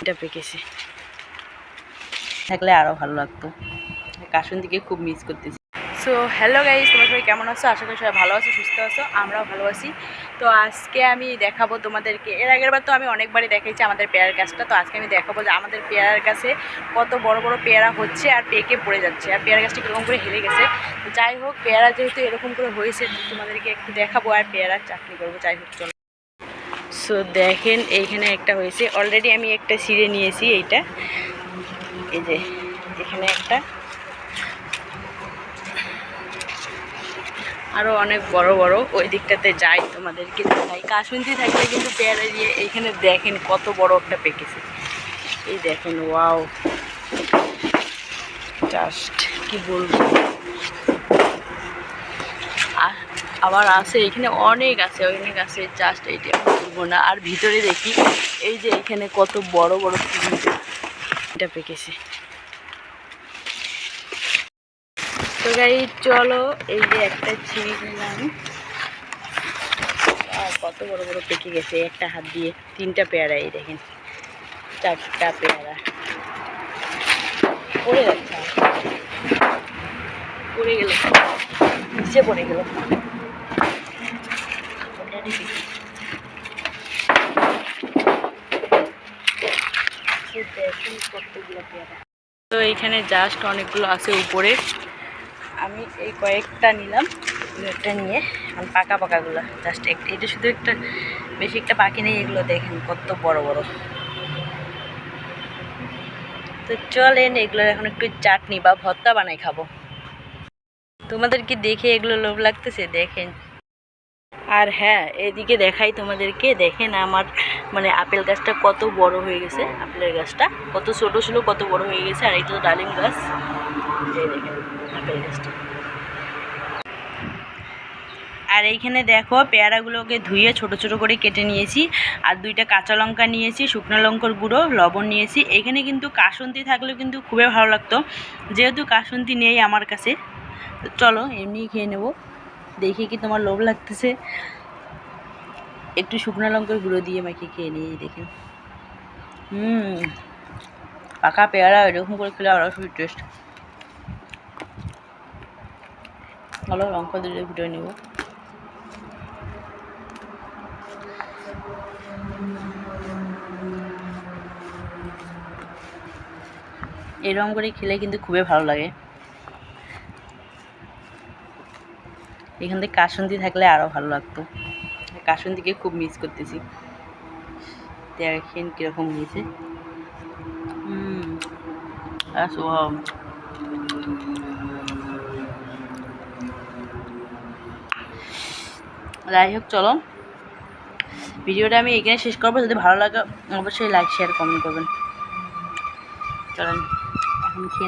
এটা পেকেছে। থাকলে আরও ভালো লাগতো। কাশুন দিকে খুব মিস করতেছি। সো হ্যালো গাইজ তোমার সবাই কেমন আছো? আশা করি সবাই ভালো আছো সুস্থ আছো আমরাও ভালো আছি। তো আজকে আমি দেখাবো তোমাদেরকে এর আগের বার তো আমি অনেকবারই দেখাইছি আমাদের পেয়ারার গাছটা। তো আজকে আমি দেখাবো যে আমাদের পেয়ারার গাছে কত বড় বড় পেয়ারা হচ্ছে আর পেকে পড়ে যাচ্ছে আর পেয়ারা গাছটা কীরকম করে হেলে গেছে। তো যাই হোক পেয়ারা যেহেতু এরকম করে হয়েছে তোমাদেরকে একটু দেখাবো আর পেয়ারার চাটনি করব। যাই হোক চলো। সো দেখেন, এইখানে একটা হয়েছে। অলরেডি আমি একটা ছিঁড়ে নিয়েছি এইটা। এই যে, এখানে একটা। আরও অনেক বড় বড়। ওই দিকটাতে যাই তোমাদেরকে দেখাই। কাশুন্তি থাকলে কিন্তু পেয়ারা দিয়ে এইখানে দেখেন কত বড় একটা পেকেছে এই দেখেন ওয়াও জাস্ট কি বলব। আ- আবার আছে, এখানে অনেক আছে অনেক আছে জাস্ট এইটা আমি বলব না। আর ভিতরে দেখি, এই যে এখানে কত বড় বড় ফুলটা এটা পেকেছে। তো গাই চলো, এই যে একটা ছিঁড়ি নিলাম। আর কত বড় বড় পেকে গেছে, একটা হাত দিয়ে। তিনটা পেয়ারা এই দেখেন, চারটা পেয়ারা। পড়ে যাচ্ছে। পড়ে গেল। নিচে পড়ে গেল ওটারই দেখি। এই দেখেন কতগুলো পেয়ারা তো এইখানে জাস্ট অনেকগুলো আছে উপরে। আমি এই কয়েকটা নিলাম একটা নিয়ে এখন পাকা পাকাগুলো জাস্ট একটা। এটা শুধু একটা, বেশি একটা পাখি নেই, এগুলো দেখেন কত বড় বড়। তো চলেন এগুলো এখন একটু চাটনি বা ভর্তা বানাই খাব। তোমাদের কি দেখে এগুলো লোভ লাগতেছে? দেখেন। আর হ্যাঁ এদিকে দেখাই তোমাদেরকে। দেখেন আমার মানে আপেল গাছটা কত বড় হয়ে গেছে, আপেলের গাছটা। কত ছোট ছিল, কত বড় হয়ে গেছে, আর এটা তো ডালিম গাছ। আপেল গাছটা। আর এইখানে দেখো, পেয়ারাগুলোকে ধুয়ে ছোট ছোট করে কেটে নিয়েছি, আর দুইটা কাঁচা লঙ্কা নিয়েছি, শুকনো লঙ্কার গুঁড়ো, লবণ নিয়েছি। এখানে কিন্তু কাসন্তি থাকলেও কিন্তু খুবই ভালো লাগতো। যেহেতু কাসন্তি নেই আমার কাছে চলো এমনি খেয়ে নেব। দেখি কি তোমার লোভ লাগতেছে? একটু শুকনো লঙ্কার গুঁড়ো দিয়ে মাখিয়ে খেয়ে নিয়ে দেখেন। হুম, পাকা পেয়ারা, এরকম করে খেলে আরও খুবই টেস্ট ভালো লঙ্কা দিয়ে ফুটে নেব। এরকম করে খেলে কিন্তু খুবই ভালো লাগে। এখান থেকে কাসন্দি থাকলে আরও ভালো লাগতো। কাসন্দিকে খুব মিস করতেছি। দেখেন কীরকম হয়েছে। যাই হোক, চলো। ভিডিওটা আমি এখানে শেষ করব। যদি ভালো লাগে, অবশ্যই লাইক শেয়ার কমেন্ট করবেন। চলেন, এখন খেয়ে